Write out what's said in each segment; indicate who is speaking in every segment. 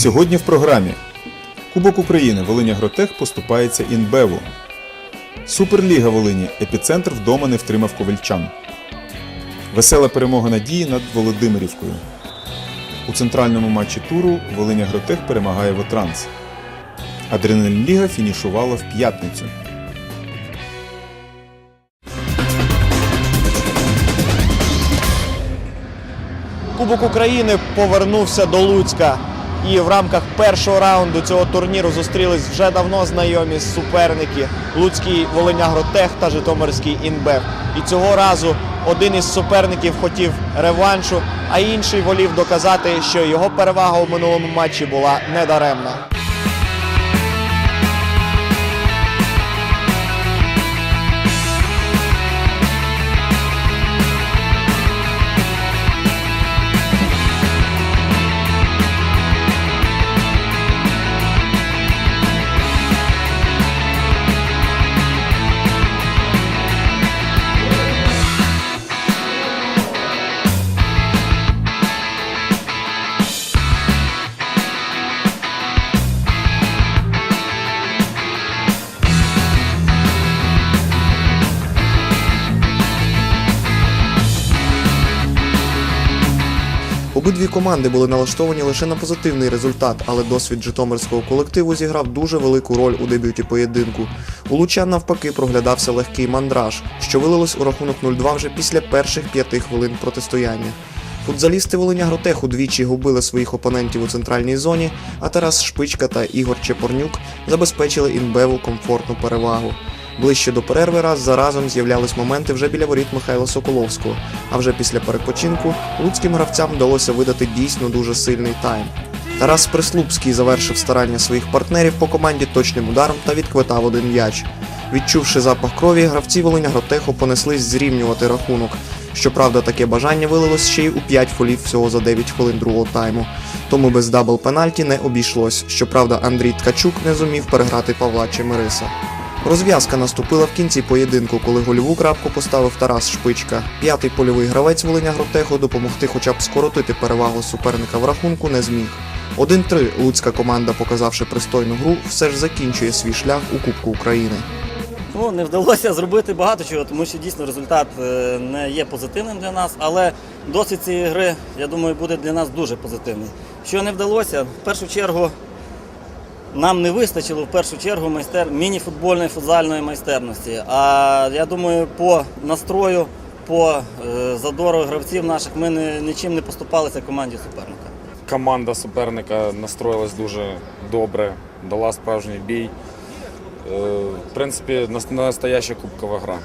Speaker 1: Сьогодні в програмі Кубок України Волиня Гротех поступається Інбеву. Суперліга Волині. Епіцентр вдома не втримав ковальчан. Весела перемога надії над Володимирівкою. У центральному матчі туру Волиня Гротех перемагає Вотранс. Адреналін Ліга фінішувала в п'ятницю.
Speaker 2: Кубок України повернувся до Луцька. І в рамках першого раунду цього турніру зустрілись вже давно знайомі суперники Луцький Волинягротех та Житомирський Інбев. І цього разу один із суперників хотів реваншу, а інший волів доказати, що його перевага у минулому матчі була недаремна.
Speaker 3: Обидві команди були налаштовані лише на позитивний результат, але досвід житомирського колективу зіграв дуже велику роль у дебюті поєдинку. У Лучан навпаки проглядався легкий мандраж, що вилилось у рахунок 0-2 вже після перших п'яти хвилин протистояння. Футзалісти Волиня Гротех удвічі губили своїх опонентів у центральній зоні, а Тарас Шпичка та Ігор Чепорнюк забезпечили інбеву комфортну перевагу. Ближче до перерви раз за разом з'являлись моменти вже біля воріт Михайла Соколовського. А вже після перепочинку луцьким гравцям вдалося видати дійсно дуже сильний тайм. Тарас Прислупський завершив старання своїх партнерів по команді точним ударом та відквитав один м'яч. Відчувши запах крові, гравці Волиня Гротеху понеслись зрівнювати рахунок. Щоправда, таке бажання вилилось ще й у 5 фолів всього за 9 хвилин другого тайму. Тому без дабл пенальті не обійшлось. Щоправда, Андрій Ткачук не зумів переграти Павла Чемириса. Розв'язка наступила в кінці поєдинку, коли гольову крапку поставив Тарас Шпичка. П'ятий польовий гравець Волиня Гротеху допомогти хоча б скоротити перевагу суперника в рахунку не зміг. 1-3 луцька команда, показавши пристойну гру, все ж закінчує свій шлях у Кубку України.
Speaker 4: Ну, не вдалося зробити багато чого, тому що дійсно результат е, не є позитивним для нас, але досвід цієї гри, я думаю, буде для нас дуже позитивний. Що не вдалося, в першу чергу нам не вистачило в першу чергу майстер міні-футбольної футзальної майстерності. А я думаю, по настрою, по е, задору гравців наших ми нічим не поступалися команді суперника.
Speaker 5: команда суперника настроїлась дуже добре, дала справжній бій. Е, В принципі, настояща кубкова гра.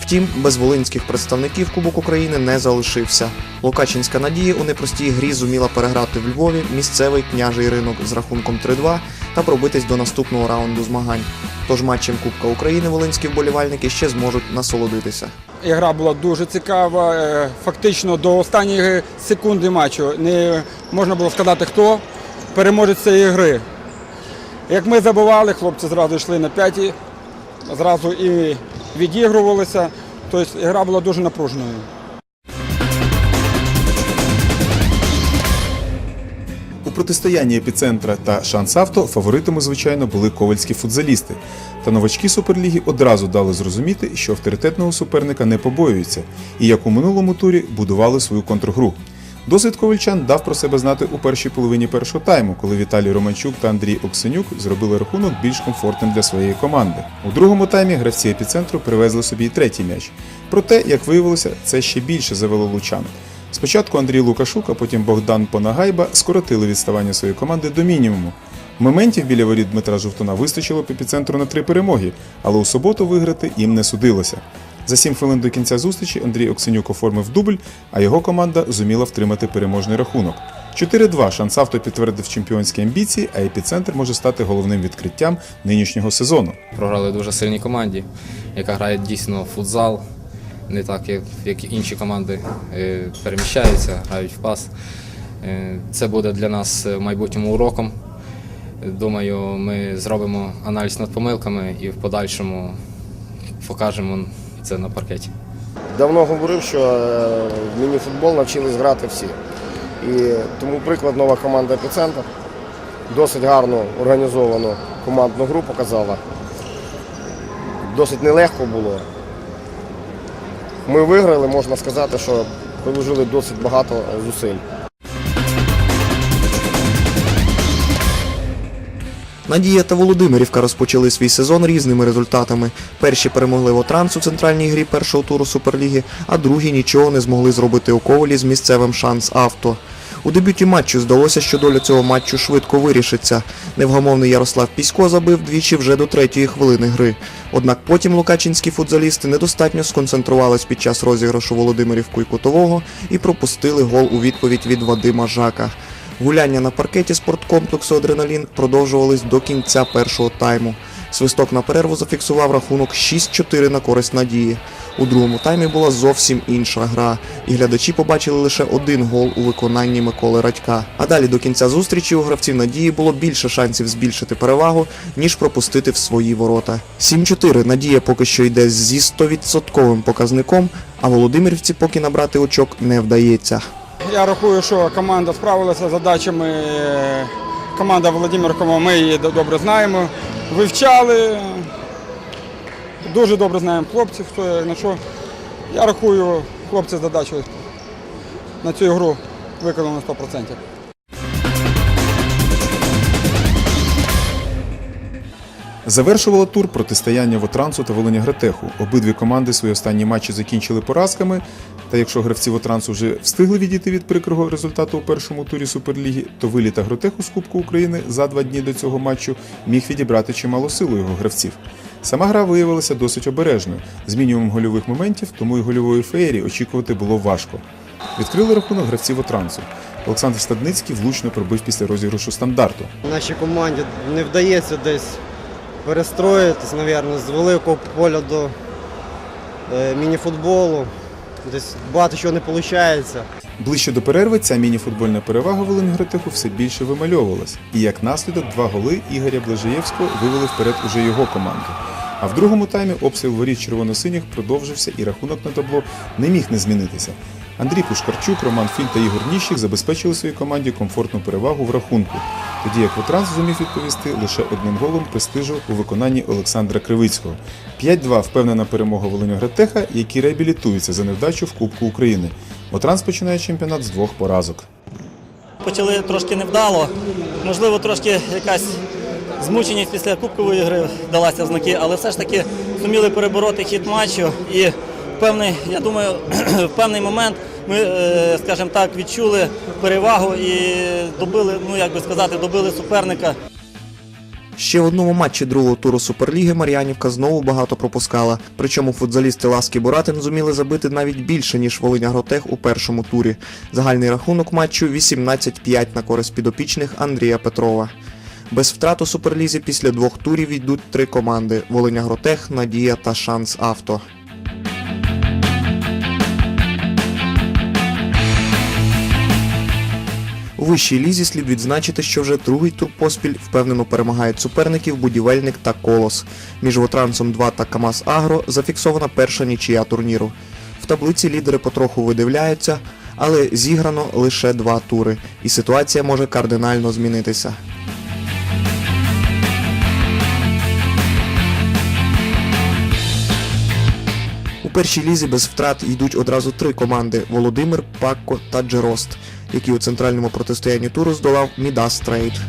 Speaker 3: Втім, без волинських представників Кубок України не залишився. Локачинська надія у непростій грі зуміла переграти в Львові місцевий княжий ринок з рахунком 3-2 та пробитись до наступного раунду змагань. Тож матчем Кубка України волинські вболівальники ще зможуть насолодитися.
Speaker 6: Гра була дуже цікава. Е, Фактично до останньої секунди матчу не можна було сказати, хто переможець цієї гри. Як ми забували, хлопці зразу йшли на п'яті, зразу і відігрувалися. Тобто гра була дуже напруженою.
Speaker 1: У протистоянні епіцентра та Шансавто фаворитами, звичайно, були ковальські футзалісти. Та новачки Суперліги одразу дали зрозуміти, що авторитетного суперника не побоюються, і як у минулому турі будували свою контргру. Досвід ковальчан дав про себе знати у першій половині першого тайму, коли Віталій Романчук та Андрій Оксенюк зробили рахунок більш комфортним для своєї команди. У другому таймі гравці епіцентру привезли собі і третій м'яч. Проте, як виявилося, це ще більше завело лучан. Спочатку Андрій Лукашук, а потім Богдан Понагайба скоротили відставання своєї команди до мінімуму. Моментів біля воріт Дмитра Жовтуна вистачило б епіцентру на три перемоги, але у суботу виграти їм не судилося. За сім хвилин до кінця зустрічі Андрій Оксенюк оформив дубль, а його команда зуміла втримати переможний рахунок. 4-2 Шансавто підтвердив чемпіонські амбіції, а епіцентр може стати головним відкриттям нинішнього сезону.
Speaker 7: програли дуже сильній команді, яка грає дійсно футзал, не так, як, як інші команди е, переміщаються, грають в пас. Е, Це буде для нас в майбутньому уроком. Думаю, ми зробимо аналіз над помилками і в подальшому покажемо це на паркеті.
Speaker 8: Давно говорив, що е, в міні-футбол навчились грати всі. І тому приклад нова команда Епіцентр. досить гарну організовану командну гру показала. Досить нелегко було. Ми виграли, можна сказати, що приложили досить багато зусиль.
Speaker 3: Надія та Володимирівка розпочали свій сезон різними результатами. Перші перемогли Вотранс у центральній грі першого туру Суперліги, а другі нічого не змогли зробити у Ковалі з місцевим шанс авто. У дебюті матчу здалося, що доля цього матчу швидко вирішиться. Невгамовний Ярослав Пісько забив двічі вже до третьої хвилини гри. Однак потім лукачинські футзалісти недостатньо сконцентрувались під час розіграшу Володимирівку і Кутового і пропустили гол у відповідь від Вадима Жака. Гуляння на паркеті спорткомплексу Адреналін продовжувались до кінця першого тайму. Свисток на перерву зафіксував рахунок 6-4 на користь надії. У другому таймі була зовсім інша гра, і глядачі побачили лише один гол у виконанні Миколи Радька. А далі до кінця зустрічі у гравців надії було більше шансів збільшити перевагу, ніж пропустити в свої ворота. 7-4 надія поки що йде зі 100% показником, а Володимирівці поки набрати очок не вдається.
Speaker 6: Я рахую, що команда справилася з задачами. Команда Володимир Кома, ми її добре знаємо. Вивчали. Дуже добре знаємо хлопців, на що. Я рахую, хлопці задачу на цю гру виконали на 100%.
Speaker 1: Завершувало тур протистояння Вотрансу та Волинягратеху. Обидві команди свої останні матчі закінчили поразками. Та якщо гравці Вотрансу вже встигли відійти від прикрого результату у першому турі Суперліги, то виліт Агротеху з Кубку України за два дні до цього матчу міг відібрати чимало силу його гравців. Сама гра виявилася досить обережною, з мінімумом гольових моментів, тому і гольової феєрії очікувати було важко. Відкрили рахунок гравців Вотрансу. Олександр Стадницький влучно пробив після розіграшу стандарту.
Speaker 9: Нашій команді не вдається десь перестроїтись, мабуть, з великого поля до е, мініфутболу. Десь багато чого не виходить.
Speaker 1: Ближче до перерви ця міні-футбольна перевага Волиньгратеху все більше вимальовувалась, і як наслідок два голи Ігоря Блажиєвського вивели вперед уже його команду. А в другому таймі обстріл воріт червоно-синіх продовжився і рахунок на табло не міг не змінитися. Андрій Пушкарчук, Роман Філь та Ігор Ніщик забезпечили своїй команді комфортну перевагу в рахунку, тоді як Вотранс зумів відповісти лише одним голом престижу у виконанні Олександра Кривицького. 5-2 впевнена перемога Волиньогратеха, які реабілітуються за невдачу в Кубку України. Вотранс починає чемпіонат з двох поразок.
Speaker 4: Почали трошки невдало. Можливо, трошки якась змученість після кубкової гри далася знаки, але все ж таки зуміли перебороти хід матчу. І певний, я думаю, в певний момент ми, е, скажімо так, відчули перевагу і добили, ну як би сказати, добили суперника.
Speaker 3: Ще в одному матчі другого туру Суперліги Мар'янівка знову багато пропускала. Причому футзалісти Ласки Буратин зуміли забити навіть більше, ніж Волинь Агротех у першому турі. Загальний рахунок матчу 18-5 на користь підопічних Андрія Петрова. Без втрат у Суперлізі після двох турів йдуть три команди: Волинь Агротех, Надія та Шанс Авто. У вищій лізі слід відзначити, що вже другий тур поспіль впевнено перемагають суперників Будівельник та Колос. Між Вотрансом 2 та КАМАЗ Агро зафіксована перша нічия турніру. В таблиці лідери потроху видивляються, але зіграно лише два тури, і ситуація може кардинально змінитися. Першій лізі без втрат йдуть одразу три команди: Володимир, Пакко та Джерост, які у центральному протистоянні туру здолав Мідас Трейд.
Speaker 1: –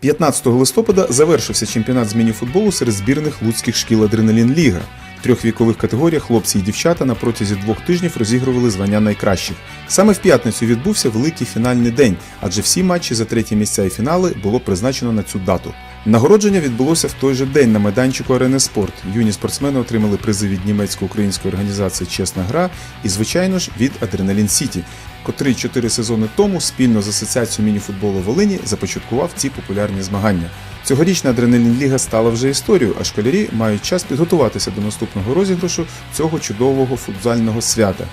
Speaker 1: 15 листопада завершився чемпіонат з мініфутболу серед збірних луцьких шкіл Адреналін Ліга. Трьох вікових категоріях хлопці і дівчата на протязі двох тижнів розігрували звання найкращих. Саме в п'ятницю відбувся великий фінальний день, адже всі матчі за треті місця і фінали було призначено на цю дату. Нагородження відбулося в той же день на майданчику Арени Спорт. Юні спортсмени отримали призи від німецько-української організації Чесна гра і, звичайно ж, від Адреналін Сіті, котрий чотири сезони тому спільно з асоціацією мініфутболу Волині започаткував ці популярні змагання. Цьогорічна адреналін ліга стала вже історією, а школярі мають час підготуватися до наступного розіграшу цього чудового футзального свята.